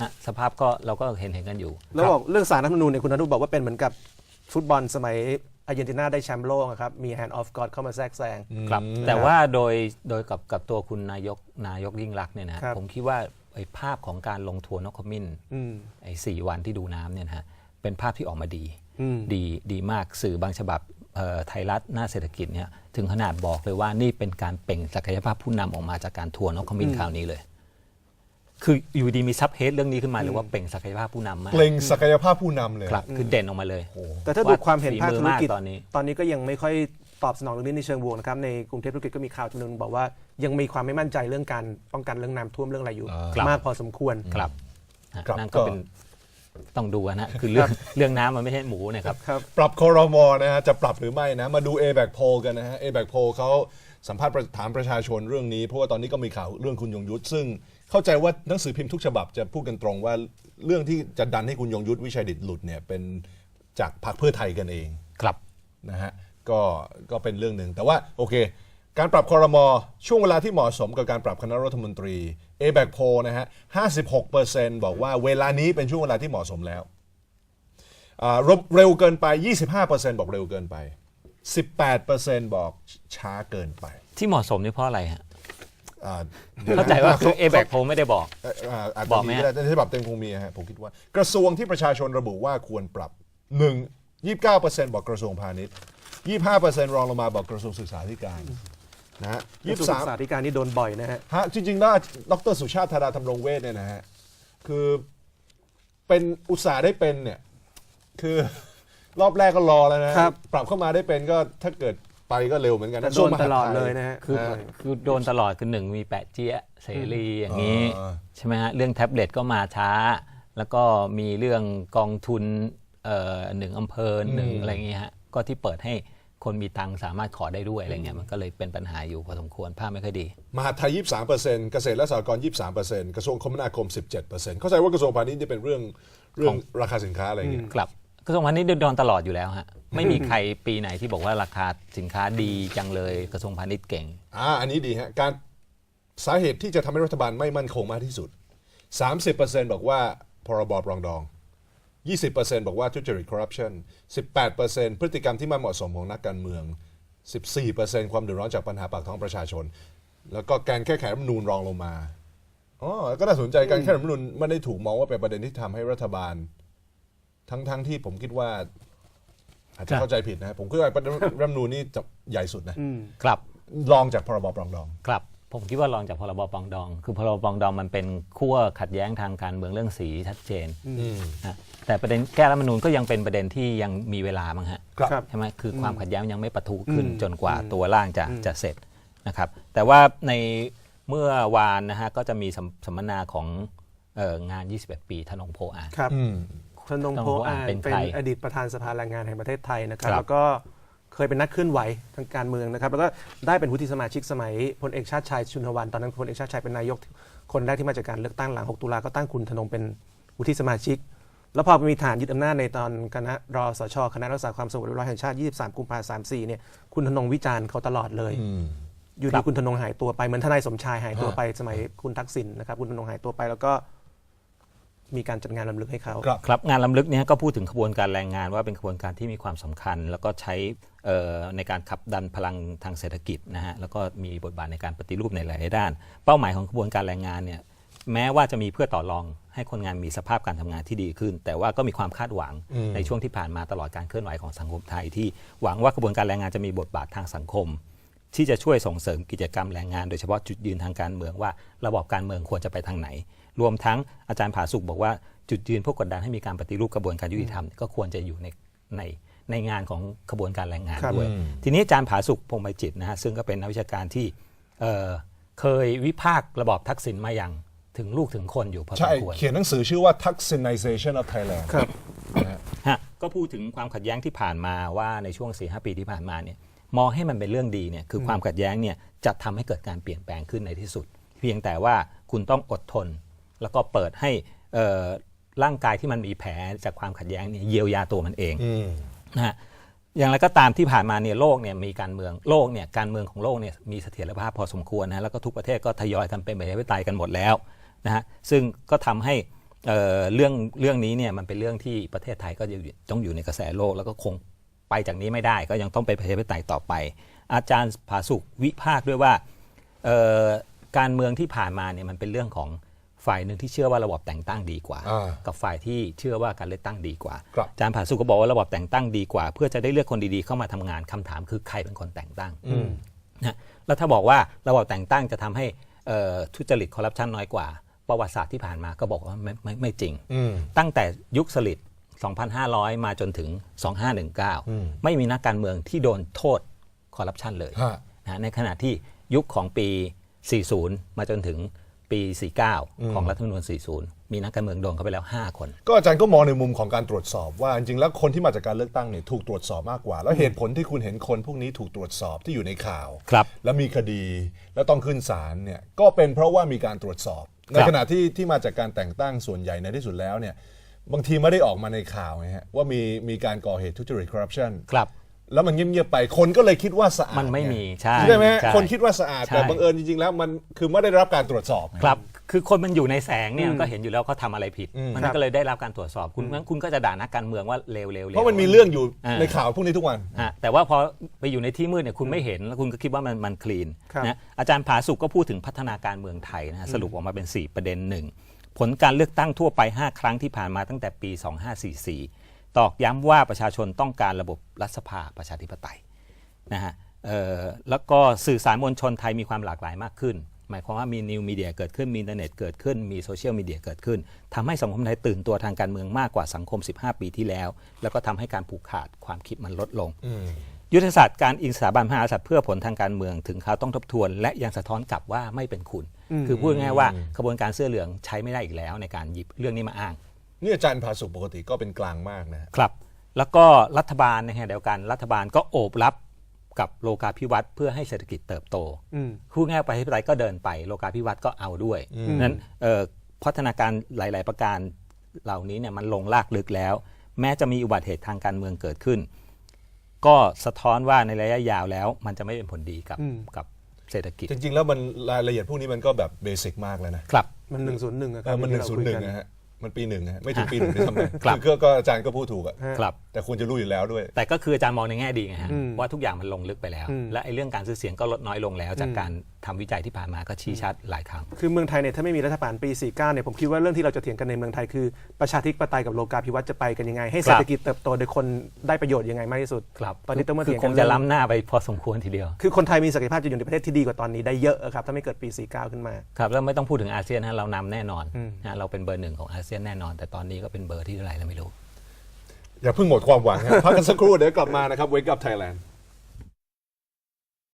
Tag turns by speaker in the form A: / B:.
A: ฮะสภาพก็เราก็เห็นเห็นกันอยู่
B: แล้วบอกเรื่องสารรัฐธรรมนูญเนี่ยคุณธนุบอกว่าเป็นเหมือนกับฟุตบอลสมัยอาร์เจนตินาได้แชมป์โลกอะครับมี hand of God เข้ามาแทรกแซง
A: ครับ แต่ว่าโดยโดยกับกับตัวคุณนายกนายกยิ่งรักษณ์เนี่ยนะครับ ผมคิดว่าไอ้ภาพของการลงทัวร์นกขมิ้น
B: อืม
A: ไอ้สี่วันที่ดูน้ำเนี่ยนะฮะเป็นภาพที่ออกมาดี
B: อืม
A: ดีดีมากสื่อบางฉบับเอ่อไทยรัฐหน้าเศรษฐกิจเนี่ยถึงขนาดบอกเลยว่านี่เป็นการเปล่งศักยภาพผู้นำออกมาจากการทัวร์นกขมิ้นคราวนี้เลย คืออยู่ดีมีซับเฮดเรื่องนี้ขึ้นมาเลยว่าเปล่งศักยภาพผู้นำมาก
C: เปล่งศักยภาพผู้นำเลย
A: ครับคือเด่นออกมาเลย
B: แต่ถ้าดูความเห็นภาค
A: ฝีมื
B: ธุ
A: อ
B: ร
A: มาก
B: กิจ
A: ตอนนี้
B: ตอนนี้ก็ยังไม่ค่อยตอบสนองเรื่องนี้ในเชิงบวกนะครับในกรุงเทพธุรกิจก็มีข่าวจำนวนบอกว่ายังมีความไม่มั่นใจเรื่องการป้องกันเรื่องน้ำท่วมเรื่องอะไรอยู่
A: ครับ
B: มากพอสมควร
A: ครับฮะ
C: ครับ
A: นั่นก็
C: ก็
A: เป็นต้องดูนะคือเรื่องเรื่องน้ำมันไม่ใช่หมูเนะครับ
B: ครับ
C: ปรับคอรมอนะฮะจะปรับหรือไม่นะ มาดู a b a c p o l กันนะฮะ a b a c p o l เขา สัมภาษณ์ประถามประชาชนเรื่องนี้ เพราะว่าตอนนี้ก็มีข่าวเรื่องคุณยงยุทธซึ่งเข้าใจว่าหนังสือพิมพ์ทุกฉบับจะพูดกันตรงว่าเรื่องที่จะดันให้คุณยงยุทธวิชัยดิตหลุดเนี่ยเป็นจากพรรคเพื่อไทยกันเอง
A: ครับ
C: นะฮะก็ก็เป็นเรื่องหนึ่งแต่ว่าโอเค การปรับคอรมอช่วงเวลาที่เหมาะสมกับการปรับคณะรัฐมนตรี a b a c p o นะฮะ56%บอกว่าเวลานี้เป็นช่วงเวลาที่เหมาะสมแล้วอ่าเร็วเกินไป 25%บอกเร็วเกินไป 18%บอกช้าเกินไป
A: ที่เหมาะสมนี่เพราะอะไรฮะ
C: อ่า
A: เข้าใจว่าคือเอแบกโพไม่ได้บอก
C: เอ่ออ่าอาจ
A: บ
C: จะ
A: อกไหม
C: มี
A: ฮะ
C: ก็ได้แต่ฉบับเต็มคงมีฮะผมคิดว่า กระทรวงที่ประชาชนระบุว่าควรปรับ 1 29%บอกกระทรวงพาณิชย์ 25%รองลงมาบอกกระทรวงศึกษาธิการนะฮะ
B: ยี่สิบสามธิการนี่โดนบ่อยนะฮะ
C: ฮะจริงๆแล้วดรสุชาติธาราธรรมรงเวทเนี่ยนะฮะ คือเป็นอุตสาห์ได้เป็นเนี่ย คือ รอบแรกก็รอแล้วนะฮะ
B: ครับ
C: ปรับเข้ามาได้เป็นก็ถ้าเกิดไปก็เร็วเหมือนกัน
B: แต่
C: นะ
B: โดน
C: มหา
B: ตลอด
C: ไท
B: เลยนะฮะ
A: คือ
C: ฮะ
A: คือโดนตลอดคือหนึ่งมีแปะเจี๊ยะเสรีอย่างนี้
C: อ่า
A: ใช่ไหมฮะ เรื่องแท็บเล็ตก็มาช้า แล้วก็มีเรื่องกองทุนเอ่อหนึ่งอำเภอหนึ่งอะไรอย่างเงี้ยฮะก็ที่เปิดให้คนมีตังค์สามารถขอได้ด้วยอะไรเงี้ยมันก็เลยเป็นปัญหาอยู่พอสมควรภาพไม่ค่อยดี
C: มหาดไทย 23%เกษตรและสหกรณ์23%กระทรวงคมนาคม 17%เข้าใจว่ากระทรวงพาณิชย์จะเป็นเรื่องเรื่องราคาสินค้าอะไรอย่างเงี้ย
A: ครับ กระทรวงพาณิชย์โดนตลอดอยู่แล้วฮะไม่มีใครปีไหนที่บอกว่าราคาสินค้าดีจังเลยกระทรวงพาณิชย์เก่ง
C: อ่าอันนี้ดีฮะการสาเหตุที่จะทำให้รัฐบาลไม่มั่นคงมากที่สุด 30%บอกว่าพรบปรองดอง 20%บอกว่าทุจริตคอร์รัปชัน18%พฤติกรรมที่ไม่เหมาะสมของนักการเมือง 14%ความเดือดร้อนจากปัญหาปากท้องประชาชน แล้วก็การแก้ไขรัฐธรรมนูญรองลงมาอ๋อก็น่าสนใจการแก้รัฐธรรมนูญไม่ได้ถูกมองว่าเป็นประเด็นที่ทำให้รัฐบาล ทั้งๆที่ผมคิดว่า อาจจะเข้าใจผิดนะ ผมคิดว่าประเด็นรัฐธรรมนูญนี่จะใหญ่สุดนะ
A: ครับ
C: รองจากพรบปรองดอง
A: ครับ ผมคิดว่ารองจากพรบปรองดอง คือพรบปรองดองมันเป็นขั้วขัดแย้งทางการเมืองเรื่องสีชัดเจนนะแต่ประเด็นแก้รัฐธรรมนูญก็ยังเป็นประเด็นที่ยังมีเวลามั้งฮะ
C: ครับ
B: ครับ
A: ใช่ไหมคือความขัดแย้งยังไม่ปะทุขึ้น
B: อืม
A: จนกว่าตัวร่างจะจะเสร็จนะครับ แต่ว่าในเมื่อวานนะฮะก็จะมีสัมสัมมนาของเอ่องาน 21 ปีธนงโพอาน
B: ครับ
C: อืม
B: ธนงโพอ่าน
A: เป็น
B: เป็น
A: ใคร
B: อดีตประธานสภาแรงงานแห่งประเทศไทยนะครับ
A: ครับ
B: แล้วก็เคยเป็นนักเคลื่อนไหวทางการเมืองนะครับ แล้วก็ได้เป็นวุฒิสมาชิกสมัยพลเอกชาติชายชุนทวันตอนนั้นพลเอกชาติชายเป็นนายกคนแรกที่มาจากการเลือกตั้งหลัง 6 ตุลาก็ตั้งคุณธนงเป็นวุฒิสมาชิก แล้วพอมีฐานยึดอำนาจในตอนคณะรอสชคณะรักษาความสงบเรียบร้อยแห่งชาติ 23 กุมภาพันธ์34เนี่ยคุณธนงวิจารณ์เขาตลอดเลยอยู่
A: ครั
B: ดี
A: บ
B: คุณธนงหายตัวไปเหมือนทนายสมชายหายตัวไปสมัยคุณทักษิณนะครับคุณธนงหายตัวไปแล้วก็ มีการจัดงานรำลึกให้เขา
C: ครับ
A: ครับงานล้ำลึกเนี้ก็พูดถึงขบวนการแรงงานว่าเป็นขบวนการที่มีความสำคัญ แล้วก็ใช้เอ่อในการขับดันพลังทางเศรษฐกิจนะฮะแล้วก็มีบทบาทในการปฏิรูปในหลายๆด้าน เป้าหมายของขบวนการแรงงานเนี่ยแม้ว่าจะมีเพื่อต่อรองให้คนงานมีสภาพการทำงานที่ดีขึ้น แต่ว่าก็มีความคาดหวังในช่วงที่ผ่านมาตลอดการเคลื่อนไหวของสังคมไทย ที่หวังว่ากระบวนการแรงงานจะมีบทบาททางสังคม ที่จะช่วยส่งเสริมกิจกรรมแรงงาน โดยเฉพาะจุดยืนทางการเมืองว่าระบอบการเมืองควรจะไปทางไหน รวมทั้งอาจารย์ผาสุกบอกว่าจุดยืนพวกกดดันให้มีการปฏิรูปกระบวนการยุติธรรมก็ควรจะอยู่ในในในงานของขบวนการแรงงาน
B: ครับ
A: ด้วย ทีนี้อาจารย์ผาสุกพงษ์ใบจิตรนะฮะซึ่งก็เป็นนักวิชาการที่เอ่อเคยวิพากษ์ระบอบทักษิณมาอย่างถึงลูกถึงคนอยู่พอส
C: ใช่
A: มควร
C: เขียนหนังสือชื่อว่า Tuxinization of Thailand
B: ครับ
A: ฮะก็พูดถึงความขัดแย้งที่ผ่านมาว่าในช่วง4ีหปีที่ผ่านมาเนี่ยมองให้มันเป็นเรื่องดีเนี่ยคือความขัดแย้งเนี่ยจะทำให้เกิดการเปลี่ยนแปลงขึ้นในที่สุด เพียงแต่ว่าคุณต้องอดทน แล้วก็เปิดให้เอ่อร่างกายที่มันมีแผลจากความขัดแย้งเนี่ยเยียวยาตัวมันเองนะฮะอย่างไรก็ตามที่ผ่านมาเนี่ยโลกเนี่ยมีการเมืองโลกเนี่ยการเมืองของโลกเนี่ยมีเสถียรภาพพอสมควรนะแล้วก็ทุกประเทศก็ทยอยกันเป็นประชาธิปไตยกันหมดแล้วนะฮะซึ่งก็ทำให้เอ่อเรื่องเรื่องนี้เนี่ยมันเป็นเรื่องที่ประเทศไทยก็จะอยู่ต้องอยู่ในกระแสโลก แล้วก็คงไปจากนี้ไม่ได้ ก็ยังต้องไปนประชาธิปไตยต่อไป อาจารย์ผาสุกวิพากษ์ด้วยว่าเอ่อการเมืองที่ผ่านมาเนี่ยมันเป็นเรื่องของ ฝ่ายหนึ่งที่เชื่อว่าระบบแต่งตั้งดีกว่า
C: อ่า
A: กับฝ่ายที่เชื่อว่าการเลือกตั้งดีกว่า
C: ครับ
A: อาจารย์ผาสุกก็บอกว่าระบบแต่งตั้งดีกว่า เพื่อจะได้เลือกคนดีๆเข้ามาทำงานคำถามคือใครเป็นคนแต่งตั้งนะแล้วถ้าบอกว่าระบบแต่งตั้งจะทำให้เอ่อทุจริตคอร์รัปชันน้อยกว่า ประวัติศาสตร์ที่ผ่านมาก็บอกว่าไม่ไม่ไม่จริง
C: อืม
A: ตั้งแต่ยุคสลิด2,500 มาจนถึง 2519 ไม่มีนักการเมืองที่โดนโทษคอร์รัปชันเลย
C: ฮะ
A: นะในขณะที่ยุคของปี 40 มาจนถึง ปี 49 ของรัฐธรรมนูญ40 มีนักการเมืองโดนเข้าไปแล้ว 5 คน
C: ก็อาจารย์ก็มองในมุมของการตรวจสอบว่าจริงๆแล้วคนที่มาจากการเลือกตั้งเนี่ยถูกตรวจสอบมากกว่า แล้วเหตุผลที่คุณเห็นคนพวกนี้ถูกตรวจสอบที่อยู่ในข่าว
A: ครับ
C: แล้วมีคดีแล้วต้องขึ้นศาลเนี่ยก็เป็นเพราะว่ามีการตรวจสอบ ในขณะที่ที่มาจากการแต่งตั้งส่วนใหญ่ในที่สุดแล้วเนี่ยบางทีไม่ได้ออกมาในข่าวไงฮะว่ามีมีการก่อเหตุทุจริตคอร์รัปชัน
A: ครับ
C: แล้วมันเงียบๆไป คนก็เลยคิดว่าสะอาด
A: มันไม่
C: ง
A: มีใช่
C: ใช่ไหมฮะ
A: ใช่
C: คนคิดว่าสะอาด
A: ใช่
C: แต่บังเอิญจริงๆแล้วมันคือไม่ได้รับการตรวจสอบ
A: ครับคือคนมันอยู่ในแสงเนี่ยมันก็เห็นอยู่แล้วเขาทำอะไรผิดมัน
B: ครับ
A: ก็เลยได้รับการตรวจสอบคุณงั้นคุณก็จะด่านักการเมืองว่าเลวเลวเลว
C: เพราะมันมีเรื่องอยู่
A: อ่า
C: ในข่าวพวกนี้ทุกวัน
A: ฮะแต่ว่าพอไปอยู่ในที่มืดเนี่ยคุณไม่เห็นแล้วคุณก็คิดว่ามันมันคลีน
B: ครับ
A: นะอาจารย์ผาสุกก็พูดถึงพัฒนาการเมืองไทยนะฮะสรุปออกมาเป็น 4 ประเด็นหนึ่งผลการเลือกตั้งทั่วไป 5 ครั้งที่ผ่านมาตั้งแต่ปี 2544 ตอกย้ำว่าประชาชนต้องการระบบรัฐสภาประชาธิปไตยนะฮะเอ่อแล้วก็สื่อสารมวลชนไทยมีความหลากหลายมากขึ้น หมายความว่ามีนิวมีเดียเกิดขึ้นมีอินเทอร์เน็ตเกิดขึ้นมีโซเชียลมีเดียเกิดขึ้นทำให้สังคมไทยตื่นตัวทางการเมืองมากกว่าสังคม 15 ปีที่แล้ว แล้วก็ทำให้การผูกขาดความคิดมันลดลง ยุทธศาสตร์การอิงสถาบันพระมหากษัตริย์เพื่อผลทางการเมืองถึงเขาวต้องทบทวน และยังสะท้อนกลับว่าไม่เป็นคุณ คือพูดง่ายๆว่าขบวนการเสื้อเหลืองใช้ไม่ได้อีกแล้วในการหยิบเรื่องนี้มาอ้าง
C: นี่อาจารย์ภาสุปกติก็เป็นกลางมากนะฮะ
A: ครับ แล้วก็รัฐบาลในขณะเดียวกัน รัฐบาลก็โอบรับกับโลกาภิวัตน์เพื่อให้เศรษฐกิจเติบโต
B: อืม
A: พูดง่ายๆไปให้ปไตยก็เดินไป โลกาภิวัตน์ก็เอาด้วยนั้นเอ่อพัฒนาการหลาย ๆ ประการเหล่านี้เนี่ยมันลงลากลึกแล้ว แม้จะมีอุบัติเหตุทางการเมืองเกิดขึ้น ก็สะท้อนว่าในระยะยาวแล้ว มันจะไม่เป็นผลดีกับ
B: อืม
A: กับเศรษฐกิจ
C: จริง ๆ แล้วมันรายละเอียดพวกนี้มันก็แบบเบสิกมากเลยนะครับ
B: มันหนึ่งศูนย์หนึ่งอะค
C: เอ
B: รับ
C: อมันหนึ่ง
B: ที่
C: ศู
B: เรา
C: นย์หนึ่ง
B: คุกั
C: นะฮะ มันปีหนึ่งนะฮะไม่ถึงปีหนึ่งด้วยซ้ำไป
A: ครับ
C: คือก็อาจารย์ก็พูดถูกอะ
B: ฮะ
A: ครับ
C: แต่ควรจะรู้อยู่แล้วด้วย
A: แต่ก็คืออาจารย์มองในแง่ดีไงฮะ
B: อืม
A: ว่าทุกอย่างมันลงลึกไปแล้ว
B: อืม
A: และไอ้เรื่องการซื้อเสียงก็ลดน้อยลงแล้วจากการ ทำวิจัยที่ผ่านมาก็ชี้ชัดหลายครั้ง
B: คือเมืองไทยเนี่ยถ้าไม่มีรัฐบาลปี 49 เนี่ยผมคิดว่าเรื่องที่เราจะเถียงกันในเมืองไทยคือประชาธิปไตยกับโลกาภิวัตน์จะไปกันยังไง ให้เศรษฐกิจเติบโตโดยคนได้ประโยชน์ยังไงมากที่สุด
A: ครับ
B: ตอนนี้ต้องมา
A: คื
B: เถียง
A: ค
B: กัน
A: ง
B: เรื่
A: จะ
B: อง
A: ล้ำหน้าไปพอสมควรทีเดียว
B: คือคนไทยมีศักยภาพจะอยู่ในประเทศที่ดีกว่าตอนนี้ได้เยอะอะครับถ้าไม่เกิดปี 49 ขึ้นมา
A: ครับแล้วไม่ต้องพูดถึงอาเซียนนะเรานำแน่นอน
B: อืม
A: นะเราเป็นเบอร์หนึ่งของอาเซียนแน่นอน แต่ตอนนี้ก็เป็นเบอร์ที่เท่าไหร่แล้วไม่รู้
C: อย่าเพิ่งหมดความหวังฮะพักกันสักครู่เดี๋ยวกลับมานะครับ Wake Up Thailand